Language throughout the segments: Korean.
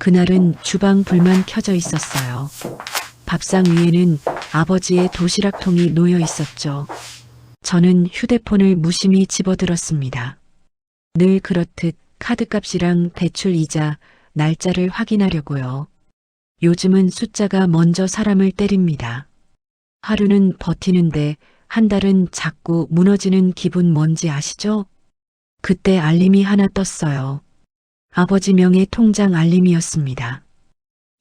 그날은 주방 불만 켜져 있었어요. 밥상 위에는 아버지의 도시락통이 놓여 있었죠. 저는 휴대폰을 무심히 집어들었습니다. 늘 그렇듯 카드값이랑 대출 이자, 날짜를 확인하려고요. 요즘은 숫자가 먼저 사람을 때립니다. 하루는 버티는데 한 달은 자꾸 무너지는 기분 뭔지 아시죠? 그때 알림이 하나 떴어요. 아버지 명의 통장 알림이었습니다.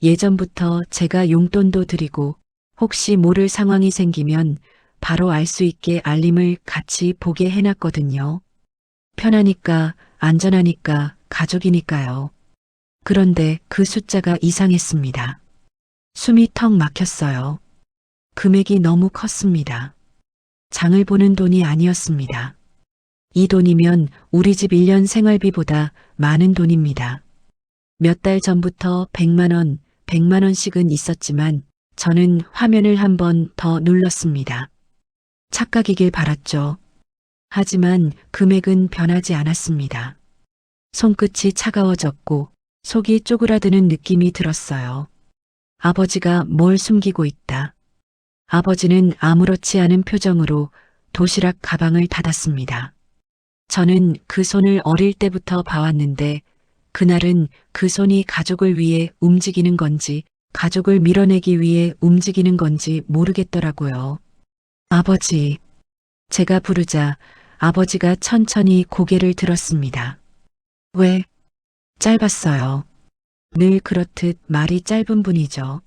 예전부터 제가 용돈도 드리고 혹시 모를 상황이 생기면 바로 알 수 있게 알림을 같이 보게 해놨거든요. 편하니까, 안전하니까, 가족이니까요. 그런데 그 숫자가 이상했습니다. 숨이 턱 막혔어요. 금액이 너무 컸습니다. 장을 보는 돈이 아니었습니다. 이 돈이면 우리 집 1년 생활비보다 많은 돈입니다. 몇 달 전부터 100만 원, 100만 원씩은 있었지만 저는 화면을 한 번 더 눌렀습니다. 착각이길 바랐죠. 하지만 금액은 변하지 않았습니다. 손끝이 차가워졌고 속이 쪼그라드는 느낌이 들었어요. 아버지가 뭘 숨기고 있다. 아버지는 아무렇지 않은 표정으로 도시락 가방을 닫았습니다. 저는 그 손을 어릴 때부터 봐왔는데 그날은 그 손이 가족을 위해 움직이는 건지 가족을 밀어내기 위해 움직이는 건지 모르겠더라고요. 아버지. 제가 부르자 아버지가 천천히 고개를 들었습니다. 왜? 짧았어요. 늘 그렇듯 말이 짧은 분이죠.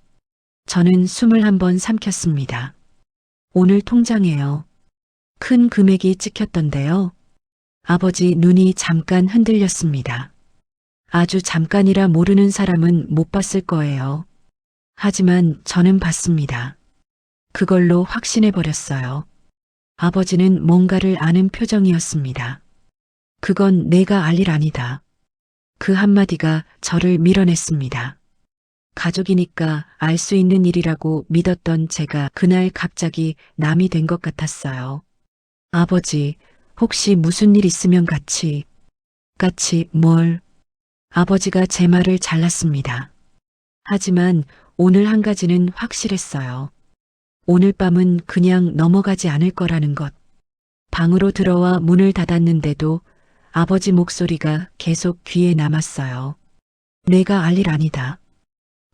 저는 숨을 한번 삼켰습니다. 오늘 통장에요. 큰 금액이 찍혔던데요. 아버지 눈이 잠깐 흔들렸습니다. 아주 잠깐이라 모르는 사람은 못 봤을 거예요. 하지만 저는 봤습니다. 그걸로 확신해 버렸어요. 아버지는 뭔가를 아는 표정이었습니다. 그건 내가 알 일 아니다. 그 한마디가 저를 밀어냈습니다. 가족이니까 알 수 있는 일이라고 믿었던 제가 그날 갑자기 남이 된 것 같았어요. 아버지, 혹시 무슨 일 있으면 같이, 같이 뭘? 아버지가 제 말을 잘랐습니다. 하지만 오늘 한 가지는 확실했어요. 오늘 밤은 그냥 넘어가지 않을 거라는 것. 방으로 들어와 문을 닫았는데도 아버지 목소리가 계속 귀에 남았어요. 내가 알 일 아니다.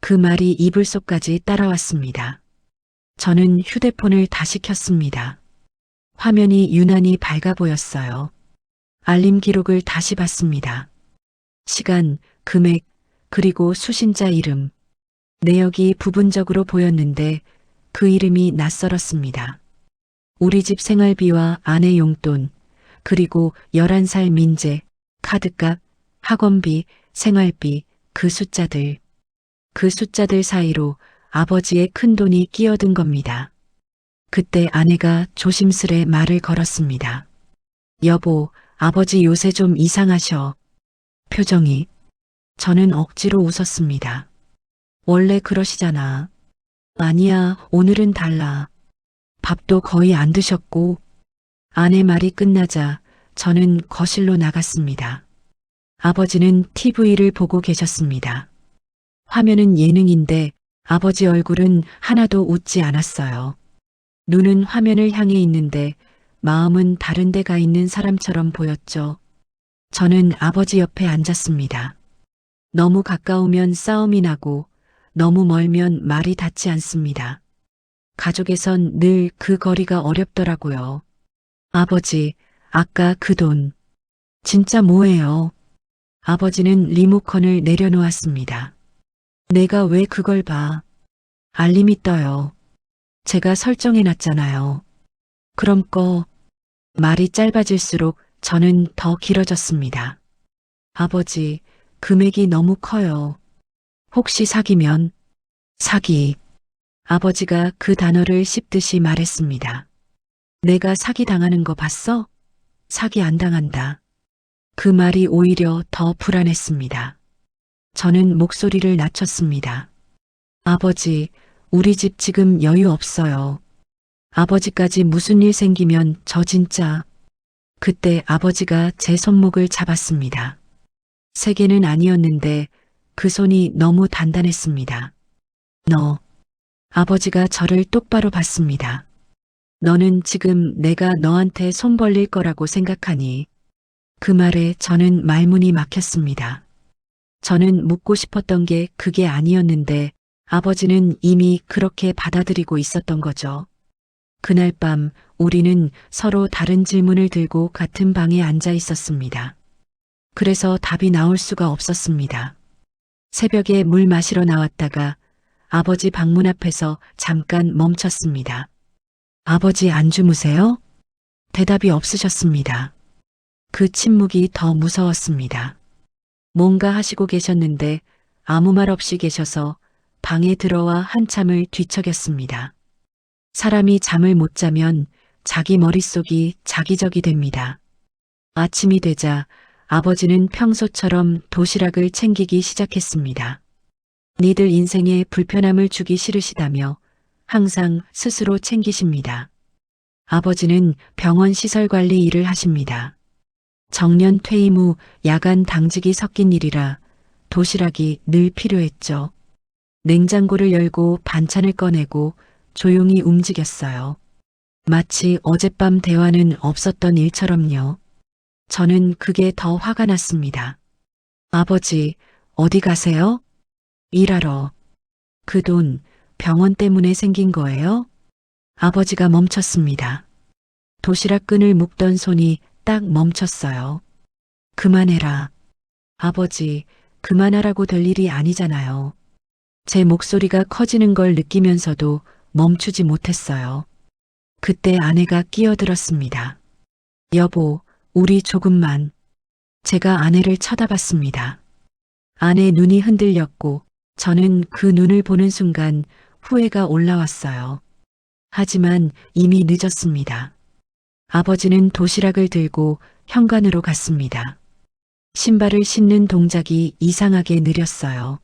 그 말이 이불 속까지 따라왔습니다. 저는 휴대폰을 다시 켰습니다. 화면이 유난히 밝아 보였어요. 알림 기록을 다시 봤습니다. 시간, 금액, 그리고 수신자 이름. 내역이 부분적으로 보였는데 그 이름이 낯설었습니다. 우리 집 생활비와 아내 용돈, 그리고 11살 민재, 카드값, 학원비, 생활비, 그 숫자들. 그 숫자들 사이로 아버지의 큰 돈이 끼어든 겁니다. 그때 아내가 조심스레 말을 걸었습니다. 여보, 아버지 요새 좀 이상하셔. 표정이. 저는 억지로 웃었습니다. 원래 그러시잖아. 아니야, 오늘은 달라. 밥도 거의 안 드셨고. 아내 말이 끝나자 저는 거실로 나갔습니다. 아버지는 TV를 보고 계셨습니다. 화면은 예능인데 아버지 얼굴은 하나도 웃지 않았어요. 눈은 화면을 향해 있는데 마음은 다른 데가 있는 사람처럼 보였죠. 저는 아버지 옆에 앉았습니다. 너무 가까우면 싸움이 나고 너무 멀면 말이 닿지 않습니다. 가족에선 늘 그 거리가 어렵더라고요. 아버지, 아까 그 돈. 진짜 뭐예요? 아버지는 리모컨을 내려놓았습니다. 내가 왜 그걸 봐? 알림이 떠요. 제가 설정해 놨잖아요. 그럼 꺼. 말이 짧아질수록 저는 더 길어졌습니다. 아버지, 금액이 너무 커요. 혹시 사기면? 사기. 아버지가 그 단어를 씹듯이 말했습니다. 내가 사기 당하는 거 봤어? 사기 안 당한다. 그 말이 오히려 더 불안했습니다. 저는 목소리를 낮췄습니다. 아버지, 우리 집 지금 여유 없어요. 아버지까지 무슨 일 생기면 저 진짜. 그때 아버지가 제 손목을 잡았습니다. 세 개는 아니었는데 그 손이 너무 단단했습니다. 너. 아버지가 저를 똑바로 봤습니다. 너는 지금 내가 너한테 손 벌릴 거라고 생각하니? 그 말에 저는 말문이 막혔습니다. 저는 묻고 싶었던 게 그게 아니었는데 아버지는 이미 그렇게 받아들이고 있었던 거죠. 그날 밤 우리는 서로 다른 질문을 들고 같은 방에 앉아 있었습니다. 그래서 답이 나올 수가 없었습니다. 새벽에 물 마시러 나왔다가 아버지 방문 앞에서 잠깐 멈췄습니다. 아버지 안 주무세요? 대답이 없으셨습니다. 그 침묵이 더 무서웠습니다. 뭔가 하시고 계셨는데 아무 말 없이 계셔서 방에 들어와 한참을 뒤척였습니다. 사람이 잠을 못 자면 자기 머릿속이 자기적이 됩니다. 아침이 되자 아버지는 평소처럼 도시락을 챙기기 시작했습니다. 니들 인생에 불편함을 주기 싫으시다며 항상 스스로 챙기십니다. 아버지는 병원 시설 관리 일을 하십니다. 정년 퇴임 후 야간 당직이 섞인 일이라 도시락이 늘 필요했죠. 냉장고를 열고 반찬을 꺼내고 조용히 움직였어요. 마치 어젯밤 대화는 없었던 일처럼요. 저는 그게 더 화가 났습니다. 아버지, 어디 가세요? 일하러. 그 돈 병원 때문에 생긴 거예요? 아버지가 멈췄습니다. 도시락 끈을 묶던 손이 딱 멈췄어요. 그만해라. 아버지, 그만하라고 될 일이 아니잖아요. 제 목소리가 커지는 걸 느끼면서도 멈추지 못했어요. 그때 아내가 끼어들었습니다. 여보, 우리 조금만. 제가 아내를 쳐다봤습니다. 아내 눈이 흔들렸고 저는 그 눈을 보는 순간 후회가 올라왔어요. 하지만 이미 늦었습니다. 아버지는 도시락을 들고 현관으로 갔습니다. 신발을 신는 동작이 이상하게 느렸어요.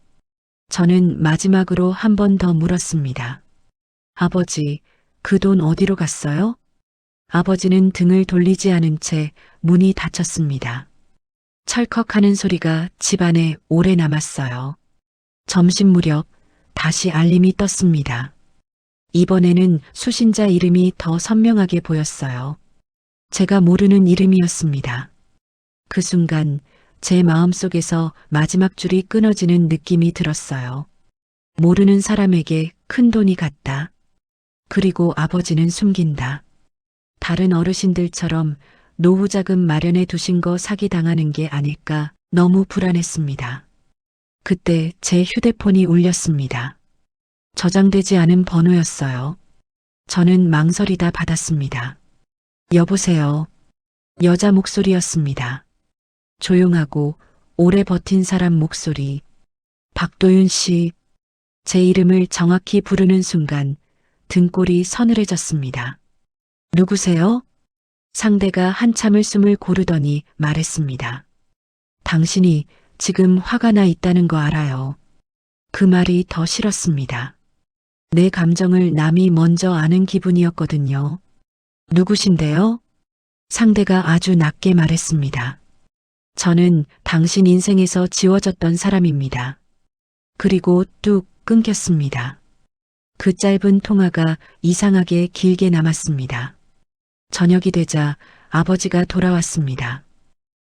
저는 마지막으로 한 번 더 물었습니다. 아버지, 그 돈 어디로 갔어요? 아버지는 등을 돌리지 않은 채 문이 닫혔습니다. 철컥 하는 소리가 집안에 오래 남았어요. 점심 무렵 다시 알림이 떴습니다. 이번에는 수신자 이름이 더 선명하게 보였어요. 제가 모르는 이름이었습니다. 그 순간 제 마음속에서 마지막 줄이 끊어지는 느낌이 들었어요. 모르는 사람에게 큰 돈이 갔다. 그리고 아버지는 숨긴다. 다른 어르신들처럼 노후 자금 마련해 두신 거 사기당하는 게 아닐까 너무 불안했습니다. 그때 제 휴대폰이 울렸습니다. 저장되지 않은 번호였어요. 저는 망설이다 받았습니다. 여보세요. 여자 목소리였습니다. 조용하고 오래 버틴 사람 목소리. 박도윤 씨. 제 이름을 정확히 부르는 순간 등골이 서늘해졌습니다. 누구세요? 상대가 한참을 숨을 고르더니 말했습니다. 당신이 지금 화가 나 있다는 거 알아요. 그 말이 더 싫었습니다. 내 감정을 남이 먼저 아는 기분이었거든요. 누구신데요? 상대가 아주 낮게 말했습니다. 저는 당신 인생에서 지워졌던 사람입니다. 그리고 뚝 끊겼습니다. 그 짧은 통화가 이상하게 길게 남았습니다. 저녁이 되자 아버지가 돌아왔습니다.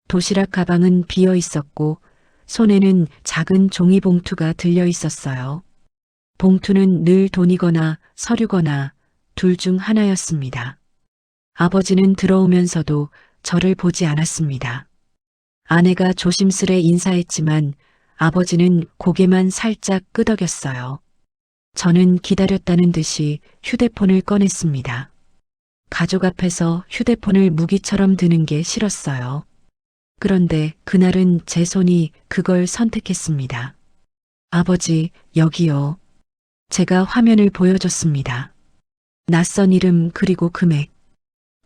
도시락 가방은 비어 있었고 손에는 작은 종이 봉투가 들려 있었어요. 봉투는 늘 돈이거나 서류거나 둘 중 하나였습니다. 아버지는 들어오면서도 저를 보지 않았습니다. 아내가 조심스레 인사했지만 아버지는 고개만 살짝 끄덕였어요. 저는 기다렸다는 듯이 휴대폰을 꺼냈습니다. 가족 앞에서 휴대폰을 무기처럼 드는 게 싫었어요. 그런데 그날은 제 손이 그걸 선택했습니다. 아버지, 여기요. 제가 화면을 보여줬습니다. 낯선 이름 그리고 금액.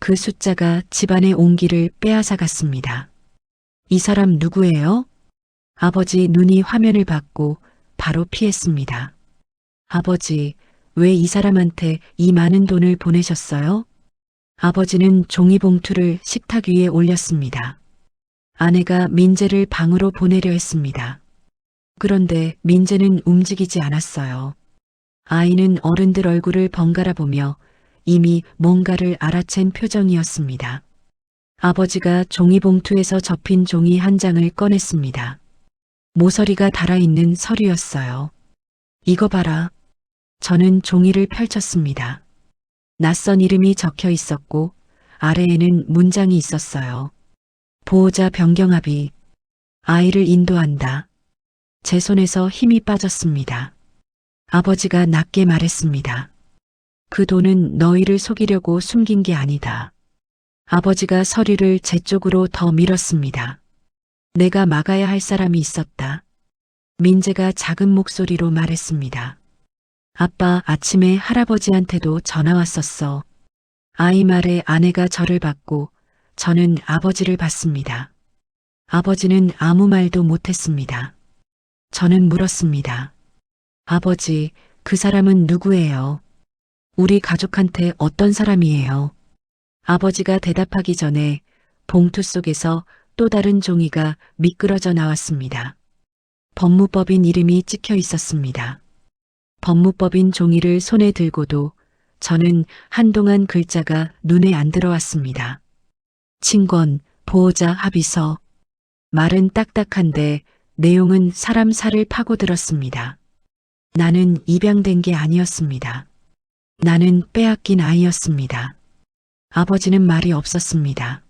그 숫자가 집안의 온기를 빼앗아 갔습니다. 이 사람 누구예요? 아버지 눈이 화면을 받고 바로 피했습니다. 아버지, 왜 이 사람한테 이 많은 돈을 보내셨어요? 아버지는 종이봉투를 식탁 위에 올렸습니다. 아내가 민재를 방으로 보내려 했습니다. 그런데 민재는 움직이지 않았어요. 아이는 어른들 얼굴을 번갈아 보며 이미 뭔가를 알아챈 표정이었습니다. 아버지가 종이봉투에서 접힌 종이 한 장을 꺼냈습니다. 모서리가 달아있는 서류였어요. 이거 봐라. 저는 종이를 펼쳤습니다. 낯선 이름이 적혀 있었고 아래에는 문장이 있었어요. 보호자 변경합의. 아이를 인도한다. 제 손에서 힘이 빠졌습니다. 아버지가 낮게 말했습니다. 그 돈은 너희를 속이려고 숨긴 게 아니다. 아버지가 서류를 제 쪽으로 더 밀었습니다. 내가 막아야 할 사람이 있었다. 민재가 작은 목소리로 말했습니다. 아빠 아침에 할아버지한테도 전화 왔었어. 아이 말에 아내가 저를 받고 저는 아버지를 받습니다. 아버지는 아무 말도 못했습니다. 저는 물었습니다. 아버지, 그 사람은 누구예요? 우리 가족한테 어떤 사람이에요? 아버지가 대답하기 전에 봉투 속에서 또 다른 종이가 미끄러져 나왔습니다. 법무법인 이름이 찍혀 있었습니다. 법무법인 종이를 손에 들고도 저는 한동안 글자가 눈에 안 들어왔습니다. 친권, 보호자 합의서. 말은 딱딱한데 내용은 사람 살을 파고들었습니다. 나는 입양된 게 아니었습니다. 나는 빼앗긴 아이였습니다. 아버지는 말이 없었습니다.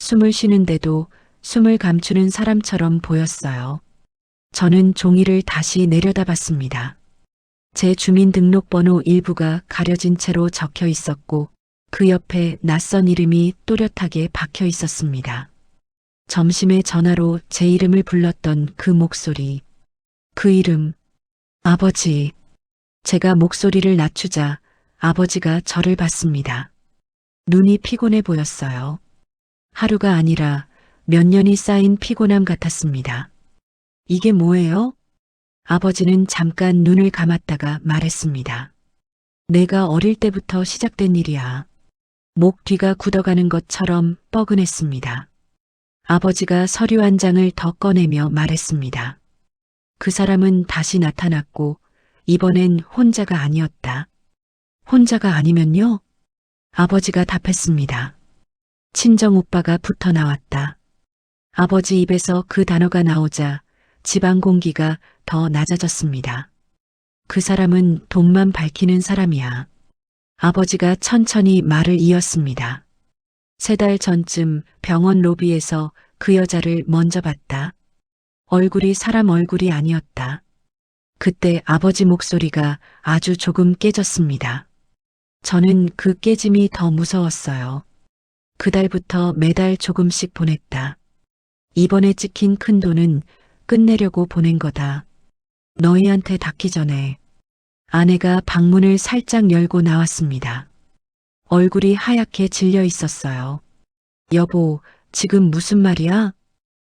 숨을 쉬는데도 숨을 감추는 사람처럼 보였어요. 저는 종이를 다시 내려다봤습니다. 제 주민등록번호 일부가 가려진 채로 적혀 있었고 그 옆에 낯선 이름이 또렷하게 박혀 있었습니다. 점심에 전화로 제 이름을 불렀던 그 목소리. 그 이름. 아버지. 제가 목소리를 낮추자 아버지가 저를 봤습니다. 눈이 피곤해 보였어요. 하루가 아니라 몇 년이 쌓인 피곤함 같았습니다. 이게 뭐예요? 아버지는 잠깐 눈을 감았다가 말했습니다. 내가 어릴 때부터 시작된 일이야. 목 뒤가 굳어가는 것처럼 뻐근했습니다. 아버지가 서류 한 장을 더 꺼내며 말했습니다. 그 사람은 다시 나타났고 이번엔 혼자가 아니었다. 혼자가 아니면요? 아버지가 답했습니다. 친정 오빠가 붙어 나왔다. 아버지 입에서 그 단어가 나오자 집안 공기가 더 낮아졌습니다. 그 사람은 돈만 밝히는 사람이야. 아버지가 천천히 말을 이었습니다. 세 달 전쯤 병원 로비에서 그 여자를 먼저 봤다. 얼굴이 사람 얼굴이 아니었다. 그때 아버지 목소리가 아주 조금 깨졌습니다. 저는 그 깨짐이 더 무서웠어요. 그달부터 매달 조금씩 보냈다. 이번에 찍힌 큰 돈은 끝내려고 보낸 거다. 너희한테 닿기 전에 아내가 방문을 살짝 열고 나왔습니다. 얼굴이 하얗게 질려 있었어요. 여보, 지금 무슨 말이야?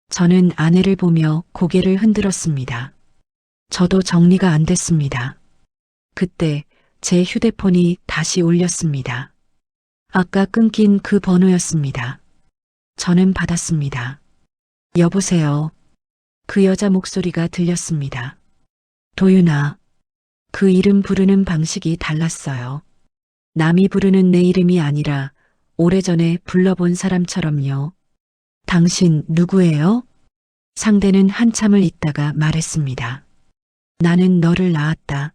저는 아내를 보며 고개를 흔들었습니다. 저도 정리가 안 됐습니다. 그때 제 휴대폰이 다시 울렸습니다. 아까 끊긴 그 번호였습니다. 저는 받았습니다. 여보세요. 그 여자 목소리가 들렸습니다. 도윤아. 그 이름 부르는 방식이 달랐어요. 남이 부르는 내 이름이 아니라 오래전에 불러본 사람처럼요. 당신 누구예요? 상대는 한참을 있다가 말했습니다. 나는 너를 낳았다.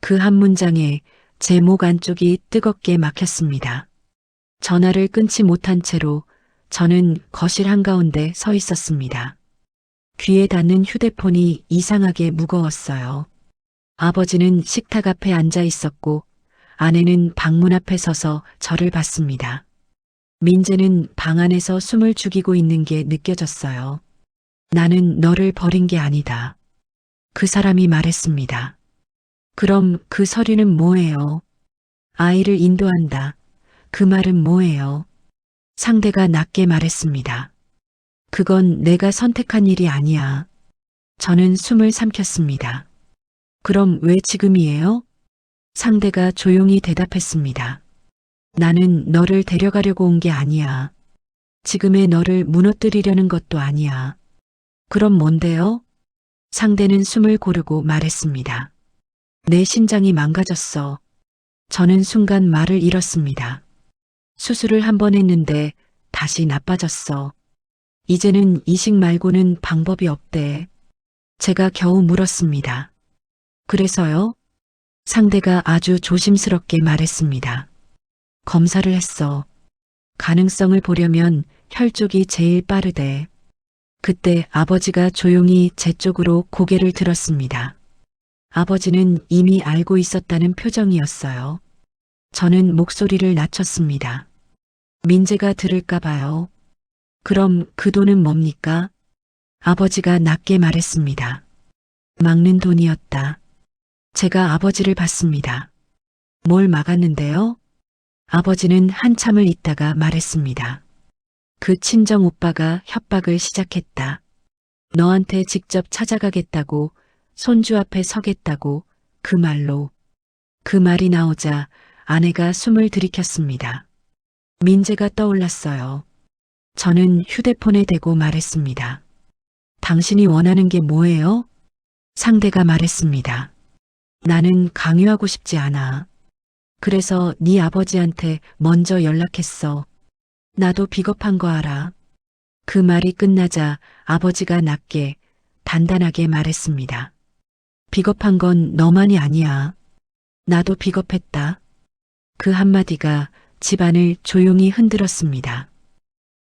그 한 문장에 제 목 안쪽이 뜨겁게 막혔습니다. 전화를 끊지 못한 채로 저는 거실 한가운데 서 있었습니다. 귀에 닿는 휴대폰이 이상하게 무거웠어요. 아버지는 식탁 앞에 앉아 있었고 아내는 방문 앞에 서서 저를 봤습니다. 민재는 방 안에서 숨을 죽이고 있는 게 느껴졌어요. 나는 너를 버린 게 아니다. 그 사람이 말했습니다. 그럼 그 서류는 뭐예요? 아이를 인도한다. 그 말은 뭐예요? 상대가 낮게 말했습니다. 그건 내가 선택한 일이 아니야. 저는 숨을 삼켰습니다. 그럼 왜 지금이에요? 상대가 조용히 대답했습니다. 나는 너를 데려가려고 온 게 아니야. 지금의 너를 무너뜨리려는 것도 아니야. 그럼 뭔데요? 상대는 숨을 고르고 말했습니다. 내 심장이 망가졌어. 저는 순간 말을 잃었습니다. 수술을 한 번 했는데 다시 나빠졌어. 이제는 이식 말고는 방법이 없대. 제가 겨우 물었습니다. 그래서요? 상대가 아주 조심스럽게 말했습니다. 검사를 했어. 가능성을 보려면 혈족이 제일 빠르대. 그때 아버지가 조용히 제 쪽으로 고개를 들었습니다. 아버지는 이미 알고 있었다는 표정이었어요. 저는 목소리를 낮췄습니다. 민재가 들을까 봐요. 그럼 그 돈은 뭡니까? 아버지가 낮게 말했습니다. 막는 돈이었다. 제가 아버지를 봤습니다. 뭘 막았는데요? 아버지는 한참을 있다가 말했습니다. 그 친정 오빠가 협박을 시작했다. 너한테 직접 찾아가겠다고, 손주 앞에 서겠다고, 그 말로. 그 말이 나오자 아내가 숨을 들이켰습니다. 민재가 떠올랐어요. 저는 휴대폰에 대고 말했습니다. 당신이 원하는 게 뭐예요? 상대가 말했습니다. 나는 강요하고 싶지 않아. 그래서 네 아버지한테 먼저 연락했어. 나도 비겁한 거 알아. 그 말이 끝나자 아버지가 낮게 단단하게 말했습니다. 비겁한 건 너만이 아니야. 나도 비겁했다. 그 한마디가 집안을 조용히 흔들었습니다.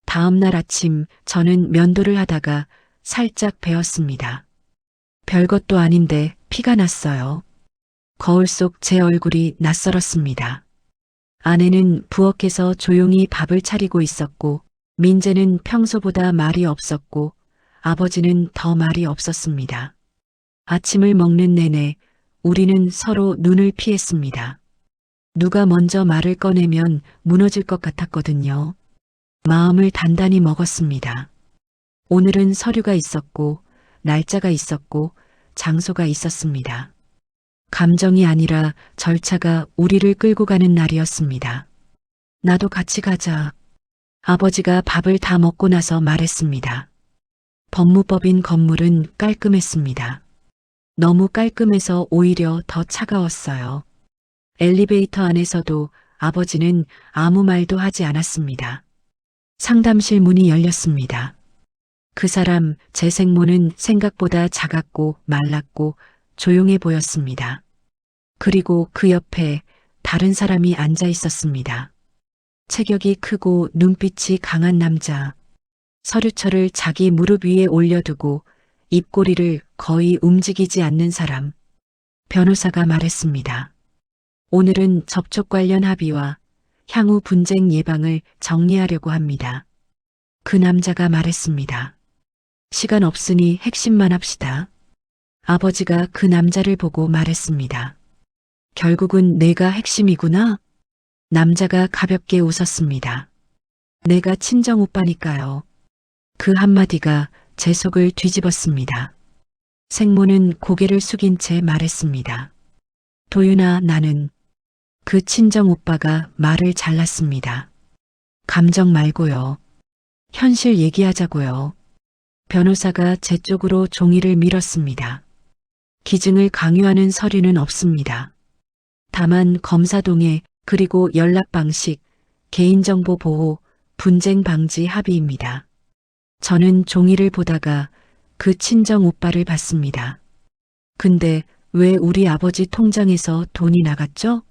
다음 날 아침 저는 면도를 하다가 살짝 베었습니다. 별것도 아닌데 피가 났어요. 거울 속 제 얼굴이 낯설었습니다. 아내는 부엌에서 조용히 밥을 차리고 있었고, 민재는 평소보다 말이 없었고, 아버지는 더 말이 없었습니다. 아침을 먹는 내내 우리는 서로 눈을 피했습니다. 누가 먼저 말을 꺼내면 무너질 것 같았거든요. 마음을 단단히 먹었습니다. 오늘은 서류가 있었고, 날짜가 있었고, 장소가 있었습니다. 감정이 아니라 절차가 우리를 끌고 가는 날이었습니다. 나도 같이 가자. 아버지가 밥을 다 먹고 나서 말했습니다. 법무법인 건물은 깔끔했습니다. 너무 깔끔해서 오히려 더 차가웠어요. 엘리베이터 안에서도 아버지는 아무 말도 하지 않았습니다. 상담실 문이 열렸습니다. 그 사람 제 생모는 생각보다 작았고 말랐고 조용해 보였습니다. 그리고 그 옆에 다른 사람이 앉아 있었습니다. 체격이 크고 눈빛이 강한 남자. 서류철을 자기 무릎 위에 올려두고 입꼬리를 거의 움직이지 않는 사람. 변호사가 말했습니다. 오늘은 접촉 관련 합의와 향후 분쟁 예방을 정리하려고 합니다. 그 남자가 말했습니다. 시간 없으니 핵심만 합시다. 아버지가 그 남자를 보고 말했습니다. 결국은 내가 핵심이구나? 남자가 가볍게 웃었습니다. 내가 친정 오빠니까요. 그 한마디가 제 속을 뒤집었습니다. 생모는 고개를 숙인 채 말했습니다. 도윤아, 나는 그 친정 오빠가 말을 잘랐습니다. 감정 말고요. 현실 얘기하자고요. 변호사가 제 쪽으로 종이를 밀었습니다. 기증을 강요하는 서류는 없습니다. 다만 검사 동의 그리고 연락 방식, 개인정보 보호, 분쟁 방지 합의입니다. 저는 종이를 보다가 그 친정 오빠를 봤습니다. 근데 왜 우리 아버지 통장에서 돈이 나갔죠?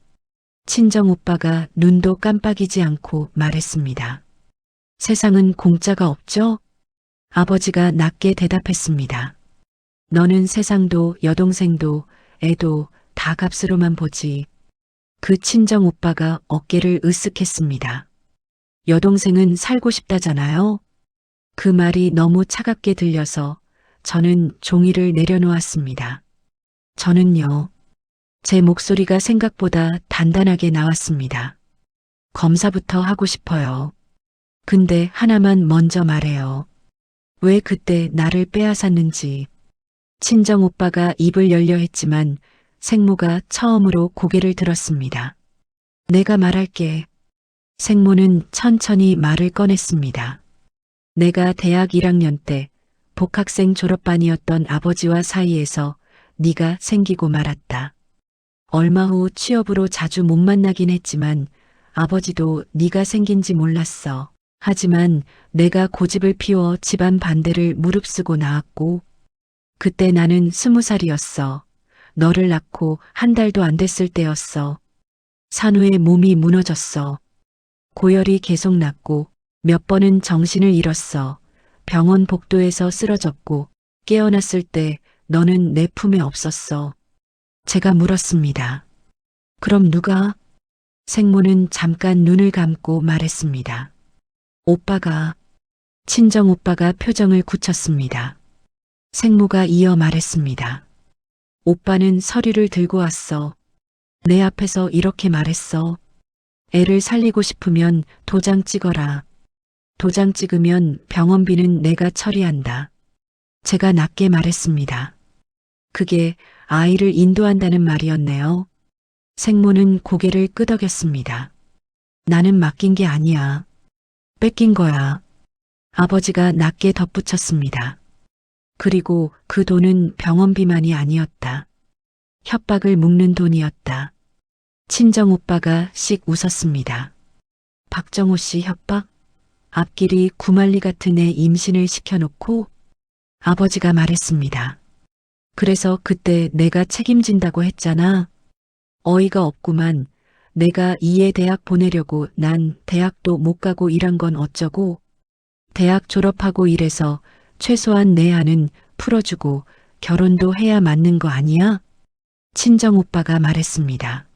친정 오빠가 눈도 깜빡이지 않고 말했습니다. 세상은 공짜가 없죠? 아버지가 낮게 대답했습니다. 너는 세상도 여동생도 애도 다 값으로만 보지. 그 친정 오빠가 어깨를 으쓱했습니다. 여동생은 살고 싶다잖아요. 그 말이 너무 차갑게 들려서 저는 종이를 내려놓았습니다. 저는요, 제 목소리가 생각보다 단단하게 나왔습니다. 검사부터 하고 싶어요. 근데 하나만 먼저 말해요. 왜 그때 나를 빼앗았는지. 친정 오빠가 입을 열려 했지만 생모가 처음으로 고개를 들었습니다. 내가 말할게. 생모는 천천히 말을 꺼냈습니다. 내가 대학 1학년 때 복학생 졸업반이었던 아버지와 사이에서 네가 생기고 말았다. 얼마 후 취업으로 자주 못 만나긴 했지만 아버지도 네가 생긴지 몰랐어. 하지만 내가 고집을 피워 집안 반대를 무릅쓰고 나왔고 그때 나는 스무 살이었어. 너를 낳고 한 달도 안 됐을 때였어. 산후에 몸이 무너졌어. 고열이 계속 났고 몇 번은 정신을 잃었어. 병원 복도에서 쓰러졌고 깨어났을 때 너는 내 품에 없었어. 제가 물었습니다. 그럼 누가? 생모는 잠깐 눈을 감고 말했습니다. 오빠가, 친정 오빠가 표정을 굳혔습니다. 생모가 이어 말했습니다. 오빠는 서류를 들고 왔어. 내 앞에서 이렇게 말했어. 애를 살리고 싶으면 도장 찍어라. 도장 찍으면 병원비는 내가 처리한다. 제가 낮게 말했습니다. 그게 아이를 인도한다는 말이었네요. 생모는 고개를 끄덕였습니다. 나는 맡긴 게 아니야. 뺏긴 거야. 아버지가 낮게 덧붙였습니다. 그리고 그 돈은 병원비만이 아니었다. 협박을 묶는 돈이었다. 친정 오빠가 씩 웃었습니다. 박정호 씨 협박? 앞길이 구말리 같은 애 임신을 시켜놓고 아버지가 말했습니다. 그래서 그때 내가 책임진다고 했잖아. 어이가 없구만. 내가 이에 대학 보내려고 난 대학도 못 가고 일한 건 어쩌고. 대학 졸업하고 일해서 최소한 내 안은 풀어주고 결혼도 해야 맞는 거 아니야? 친정 오빠가 말했습니다.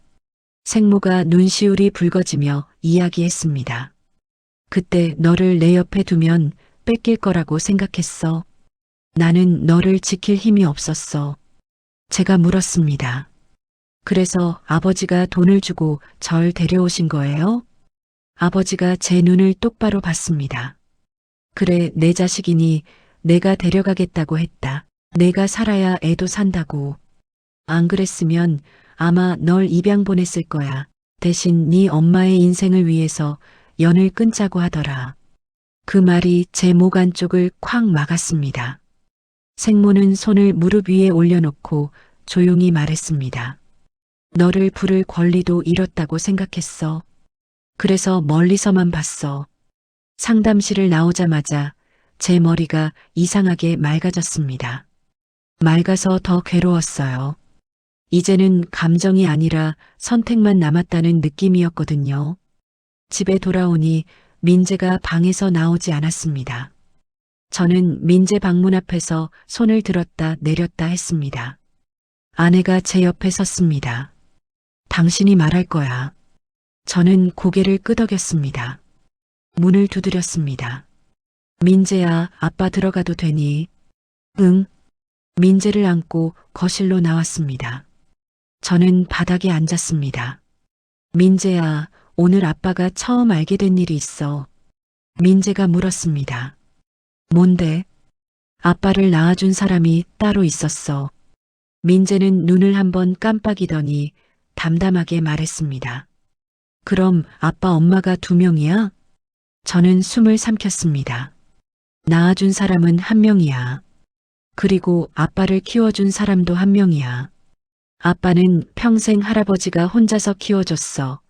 생모가 눈시울이 붉어지며 이야기했습니다. 그때 너를 내 옆에 두면 뺏길 거라고 생각했어. 나는 너를 지킬 힘이 없었어. 제가 물었습니다. 그래서 아버지가 돈을 주고 절 데려오신 거예요? 아버지가 제 눈을 똑바로 봤습니다. 그래, 내 자식이니 내가 데려가겠다고 했다. 내가 살아야 애도 산다고. 안 그랬으면 아마 널 입양 보냈을 거야. 대신 네 엄마의 인생을 위해서 연을 끊자고 하더라. 그 말이 제 목 안쪽을 콱 막았습니다. 생모는 손을 무릎 위에 올려놓고 조용히 말했습니다. 너를 부를 권리도 잃었다고 생각했어. 그래서 멀리서만 봤어. 상담실을 나오자마자 제 머리가 이상하게 맑아졌습니다. 맑아서 더 괴로웠어요. 이제는 감정이 아니라 선택만 남았다는 느낌이었거든요. 집에 돌아오니 민재가 방에서 나오지 않았습니다. 저는 민재 방문 앞에서 손을 들었다 내렸다 했습니다. 아내가 제 옆에 섰습니다. 당신이 말할 거야. 저는 고개를 끄덕였습니다. 문을 두드렸습니다. 민재야, 아빠 들어가도 되니? 응. 민재를 안고 거실로 나왔습니다. 저는 바닥에 앉았습니다. 민재야, 오늘 아빠가 처음 알게 된 일이 있어. 민재가 물었습니다. 뭔데? 아빠를 낳아준 사람이 따로 있었어. 민재는 눈을 한번 깜빡이더니 담담하게 말했습니다. 그럼 아빠 엄마가 두 명이야? 저는 숨을 삼켰습니다. 낳아준 사람은 한 명이야. 그리고 아빠를 키워준 사람도 한 명이야. 아빠는 평생 할아버지가 혼자서 키워줬어.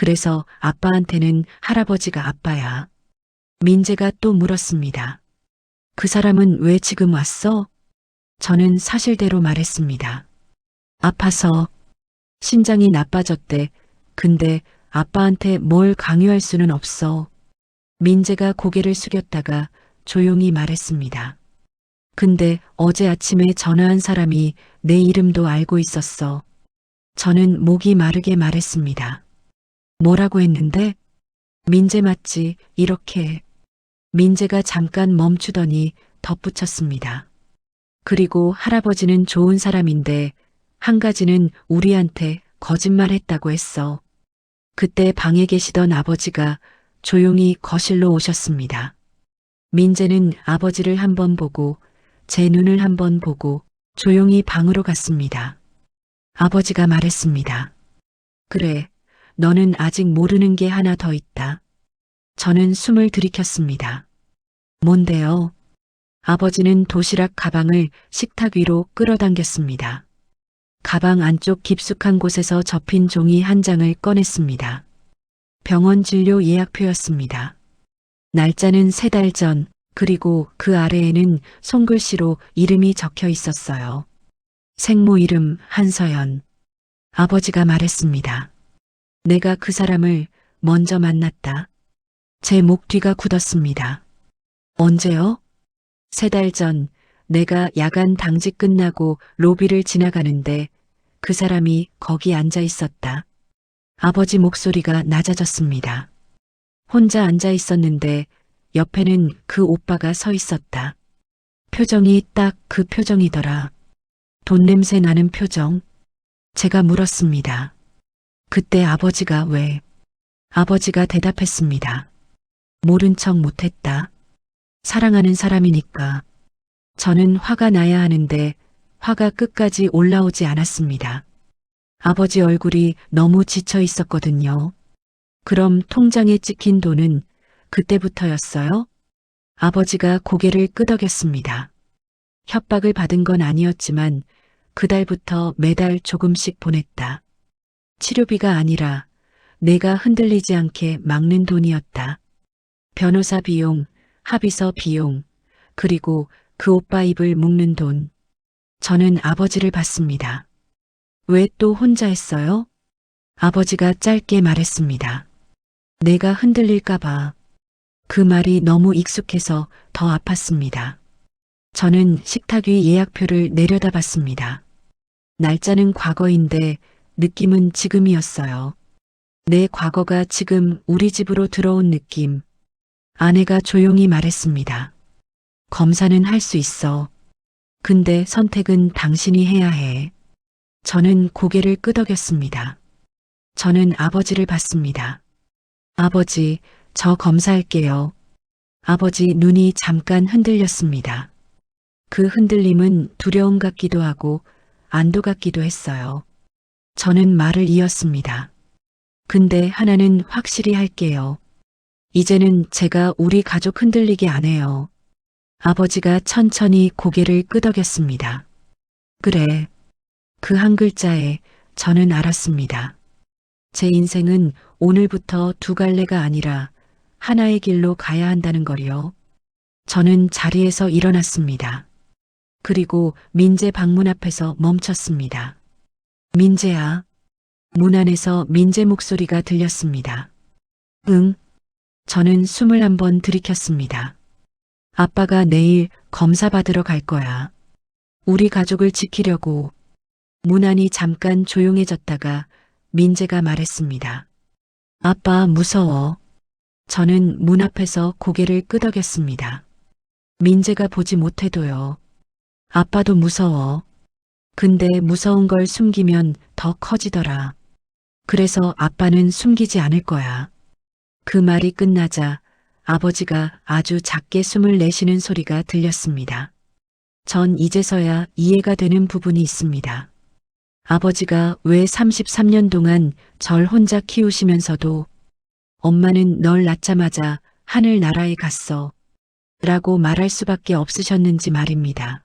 그래서 아빠한테는 할아버지가 아빠야. 민재가 또 물었습니다. 그 사람은 왜 지금 왔어? 저는 사실대로 말했습니다. 아파서 신장이 나빠졌대. 근데 아빠한테 뭘 강요할 수는 없어. 민재가 고개를 숙였다가 조용히 말했습니다. 근데 어제 아침에 전화한 사람이 내 이름도 알고 있었어. 저는 목이 마르게 말했습니다. 뭐라고 했는데? 민재 맞지, 이렇게. 민재가 잠깐 멈추더니 덧붙였습니다. 그리고 할아버지는 좋은 사람인데 한 가지는 우리한테 거짓말 했다고 했어. 그때 방에 계시던 아버지가 조용히 거실로 오셨습니다. 민재는 아버지를 한번 보고 제 눈을 한번 보고 조용히 방으로 갔습니다. 아버지가 말했습니다. 그래, 너는 아직 모르는 게 하나 더 있다. 저는 숨을 들이켰습니다. 뭔데요? 아버지는 도시락 가방을 식탁 위로 끌어당겼습니다. 가방 안쪽 깊숙한 곳에서 접힌 종이 한 장을 꺼냈습니다. 병원 진료 예약표였습니다. 날짜는 세 달 전, 그리고 그 아래에는 손글씨로 이름이 적혀 있었어요. 생모 이름 한서연. 아버지가 말했습니다. 내가 그 사람을 먼저 만났다. 제 목 뒤가 굳었습니다. 언제요? 세 달 전 내가 야간 당직 끝나고 로비를 지나가는데 그 사람이 거기 앉아 있었다. 아버지 목소리가 낮아졌습니다. 혼자 앉아 있었는데 옆에는 그 오빠가 서 있었다. 표정이 딱 그 표정이더라. 돈 냄새 나는 표정. 제가 물었습니다. 그때 아버지가 왜? 아버지가 대답했습니다. 모른 척 못했다. 사랑하는 사람이니까. 저는 화가 나야 하는데 화가 끝까지 올라오지 않았습니다. 아버지 얼굴이 너무 지쳐 있었거든요. 그럼 통장에 찍힌 돈은 그때부터였어요? 아버지가 고개를 끄덕였습니다. 협박을 받은 건 아니었지만 그달부터 매달 조금씩 보냈다. 치료비가 아니라 내가 흔들리지 않게 막는 돈이었다. 변호사 비용, 합의서 비용, 그리고 그 오빠 입을 묶는 돈. 저는 아버지를 봤습니다. 왜 또 혼자 했어요? 아버지가 짧게 말했습니다. 내가 흔들릴까봐. 그 말이 너무 익숙해서 더 아팠습니다. 저는 식탁 위 예약표를 내려다봤습니다. 날짜는 과거인데 느낌은 지금이었어요. 내 과거가 지금 우리 집으로 들어온 느낌. 아내가 조용히 말했습니다. 검사는 할 수 있어. 근데 선택은 당신이 해야 해. 저는 고개를 끄덕였습니다. 저는 아버지를 봤습니다. 아버지, 저 검사할게요. 아버지 눈이 잠깐 흔들렸습니다. 그 흔들림은 두려움 같기도 하고 안도 같기도 했어요. 저는 말을 이었습니다. 근데 하나는 확실히 할게요. 이제는 제가 우리 가족 흔들리게 안 해요. 아버지가 천천히 고개를 끄덕였습니다. 그래. 그 한 글자에 저는 알았습니다. 제 인생은 오늘부터 두 갈래가 아니라 하나의 길로 가야 한다는 거리요. 저는 자리에서 일어났습니다. 그리고 민재 방문 앞에서 멈췄습니다. 민재야. 문 안에서 민재 목소리가 들렸습니다. 응. 저는 숨을 한 번 들이켰습니다. 아빠가 내일 검사 받으러 갈 거야. 우리 가족을 지키려고. 문 안이 잠깐 조용해졌다가 민재가 말했습니다. 아빠 무서워. 저는 문 앞에서 고개를 끄덕였습니다. 민재가 보지 못해도요. 아빠도 무서워. 근데 무서운 걸 숨기면 더 커지더라. 그래서 아빠는 숨기지 않을 거야. 그 말이 끝나자 아버지가 아주 작게 숨을 내쉬는 소리가 들렸습니다. 전 이제서야 이해가 되는 부분이 있습니다. 아버지가 왜 33년 동안 절 혼자 키우시면서도 엄마는 널 낳자마자 하늘나라에 갔어 라고 말할 수밖에 없으셨는지 말입니다.